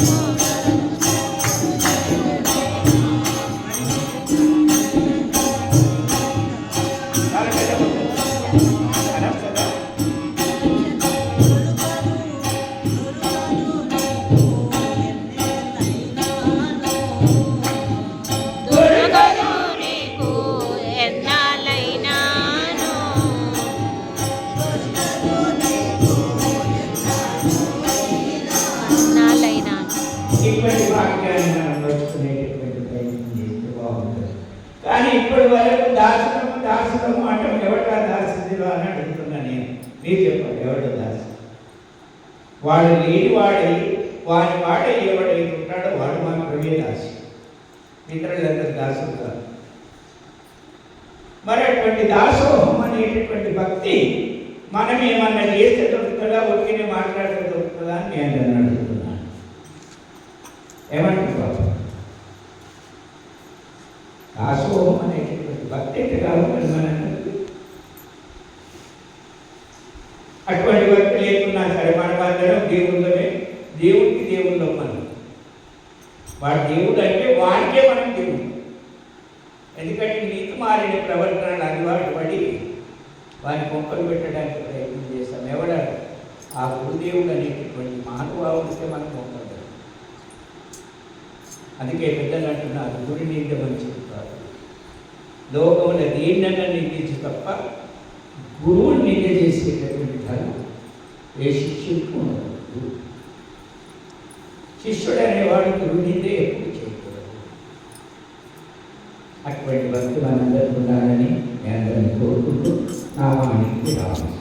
Mama. ఇటువంటి వాక్యాన్ని నడుచుకునేటటువంటి ప్రయత్నం చేస్తే బాగుంటుంది. కానీ ఇప్పటి వరకు దాసనం దాసనం మాట ఎవట దాసిందిలో అని అడుగుతున్నా నేను. మీరు చెప్పండి ఎవట దాసి వాడు లేని వాడి వాడి వాడ ఎవడైతే ఉంటాడో వాడు మాత్రమే దాసి ఇతరులందరూ దాసులు కాదు. మరి అటువంటి దాసోహం అనేటటువంటి భక్తి మనం ఏమన్నా చేస్తే దొరుకుతుందా ఒకే మాట్లాడితే దొరుకుతుందా అని నేను అన్నాడు. అడుగుతున్నాను ఏమంటారు బాబు దాసోహం అనేటటువంటి భక్తి ఎట్లా కావాలి అటువంటి భక్తి లేకున్నా సరే మన బాధ్యత దేవుళ్ళమే దేవుడికి దేవుళ్ళం మనం వాడు దేవుడు అంటే వాడికే మనం దేవుడు. ఎందుకంటే నీతి మారిన ప్రవర్తనలు అలవాటు పడి వారి మొక్కలు పెట్టడానికి ప్రయత్నం చేస్తాం. ఎవడ ఆ గురుదేవుడు అనేటటువంటి మహానుభావుడితే మనం మొక్కలు అందుకే పెద్దలు అంటున్నారు గురి నిందమని చెబుతారు లోకంలో దేన్నన్నా నిందించి తప్ప గురువుని నింద చేసేటటువంటి ధర్మం ఏ శిష్యుడికి ఉండదు. శిష్యుడు అనేవాడు గురువు నిందే ఎప్పుడు చేయకూడదు. అటువంటి భక్తులు అందరూ ఉండాలని నేను అందరినీ కోరుకుంటూ నామానికి రావాలి.